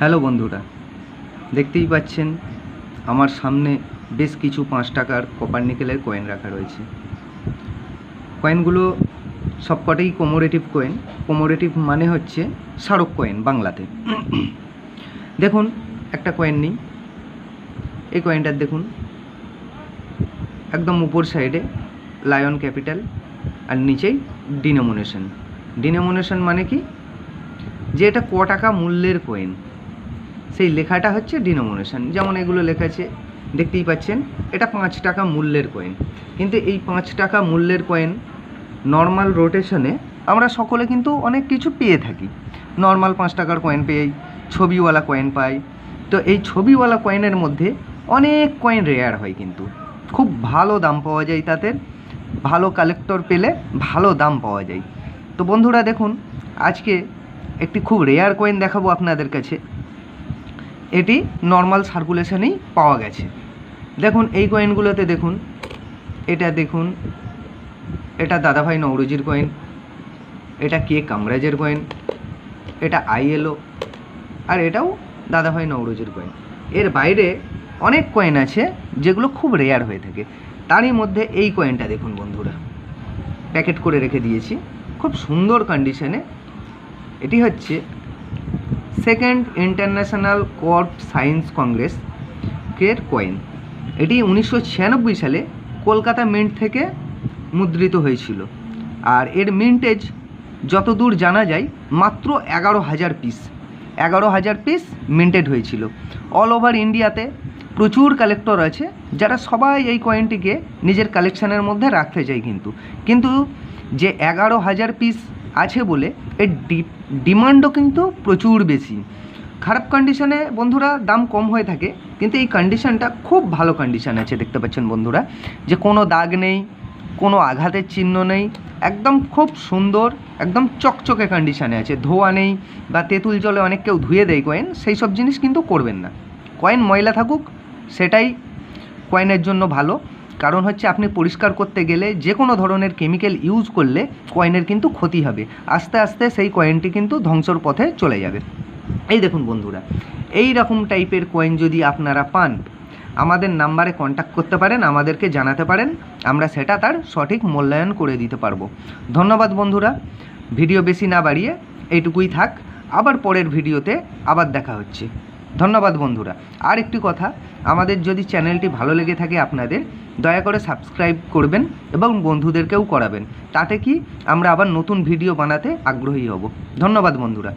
Hello বন্ধুরা, দেখতেই পাচ্ছেন আমার সামনে বেশ কিছু পাঁচ টাকার কপার নিকেলের কয়েন রাখা রয়েছে। কয়েনগুলো সবকটাই কোমোরেটিভ কয়েন কোমোরেটিভ মানে হচ্ছে স্মারক কয়েন বাংলাতে। দেখুন, একটা কয়েন নিই। এই কয়েনটার দেখুন, একদম উপর সাইডে লায়ন ক্যাপিটাল আর নিচেই ডিনোমিনেশন ডিনোমিনেশন মানে কি? যে এটা ক টাকা মূল্যের কয়েন সেই লেখাটা হচ্ছে ডিনোমিনেশন যেমন এগুলো লেখা আছে দেখতেই পাচ্ছেন, এটা পাঁচ টাকা মূল্যের কয়েন কিন্তু এই পাঁচ টাকা মূল্যের কয়েন নর্মাল রোটেশনে আমরা সকলে কিন্তু অনেক কিছু পেয়ে থাকি। নর্মাল পাঁচ টাকার কয়েন পেয়ে, ছবিওয়ালা কয়েন পাই। তো এই ছবিওয়ালা কয়েনের মধ্যে অনেক কয়েন রেয়ার হয় কিন্তু। খুব ভালো দাম পাওয়া যায় তাদের ভালো কালেক্টর পেলে ভালো দাম পাওয়া যায়। তো বন্ধুরা দেখুন, আজকে একটি খুব রেয়ার কয়েন দেখাবো আপনাদের কাছে। এটি নর্মাল সার্কুলেশনেই পাওয়া গেছে। দেখুন, এই কয়েনগুলোতে দেখুন, এটা দেখুন, এটা দাদাভাই নৌরজির কয়েন এটা কে কামরাজের কয়েন এটা আইএলও, আর এটাও দাদাভাই নৌরজির কয়েন এর বাইরে অনেক কয়েন আছে যেগুলো খুব রেয়ার হয়ে থাকে। তারই মধ্যে এই কয়েনটা দেখুন বন্ধুরা প্যাকেট করে রেখে দিয়েছি। খুব সুন্দর কন্ডিশনে এটি হচ্ছে second international crop science congress এর কয়েন। এটি উনিশশো ছিয়ানব্বই সালে কলকাতা মিন্ট থেকে মুদ্রিত হয়েছিল। আর এর মিন্টেজ যতদূর জানা যায়, মাত্র এগারো হাজার পিস। এগারো হাজার পিস মিন্টেড হয়েছিল। অল ওভার ইন্ডিয়াতে প্রচুর কালেক্টর আছে, যারা সবাই এই কয়েনটিকে নিজের কালেকশানের মধ্যে রাখতে চায় কিন্তু। কিন্তু যে এগারো হাজার পিস আছে বলে এর ডি- ডিমান্ডও কিন্তু প্রচুর বেশি। খারাপ কন্ডিশনে বন্ধুরা দাম কম হয়ে থাকে, কিন্তু এই কন্ডিশনটা খুব ভালো কন্ডিশন আছে, দেখতে পাচ্ছেন বন্ধুরা। যে কোনো দাগ নেই, কোনো আঘাতের চিহ্ন নেই, একদম খুব সুন্দর, একদম চকচকে কন্ডিশানে আছে। ধোয়া নেই বা তেঁতুল জলে অনেক কেউ ধুয়ে দেয় কয়েন সেই সব জিনিস কিন্তু করবেন না। কয়েন ময়লা থাকুক, সেটাই কয়েনের জন্য ভালো। কারণ হচ্ছে আপনি পরিষ্কার করতে গেলে যে কোনো ধরনের কেমিক্যাল ইউজ করলে কয়েনের কিন্তু ক্ষতি হবে। আস্তে আস্তে সেই কয়েনটি কিন্তু ধ্বংসর পথে চলে যাবে। এই দেখুন বন্ধুরা, এই রকম টাইপের কয়েন যদি আপনারা পান, আমাদের নাম্বারে কন্ট্যাক্ট করতে পারেন, আমাদেরকে জানাতে পারেন, আমরা সেটা তার সঠিক মূল্যায়ন করে দিতে পারব। ধন্যবাদ বন্ধুরা ভিডিও বেশি না বাড়িয়ে এইটুকুই থাক, আবার পরের ভিডিওতে আবার দেখা হচ্ছে। ধন্যবাদ বন্ধুরা। আর একটি কথা, আমাদের যদি চ্যানেলটি ভালো লেগে থাকে আপনাদের, দয়া করে সাবস্ক্রাইব করবেন এবং বন্ধুদেরকেও করাবেন। তাতে কি আমরা আবার নতুন ভিডিও বানাতে আগ্রহী হব। ধন্যবাদ বন্ধুরা।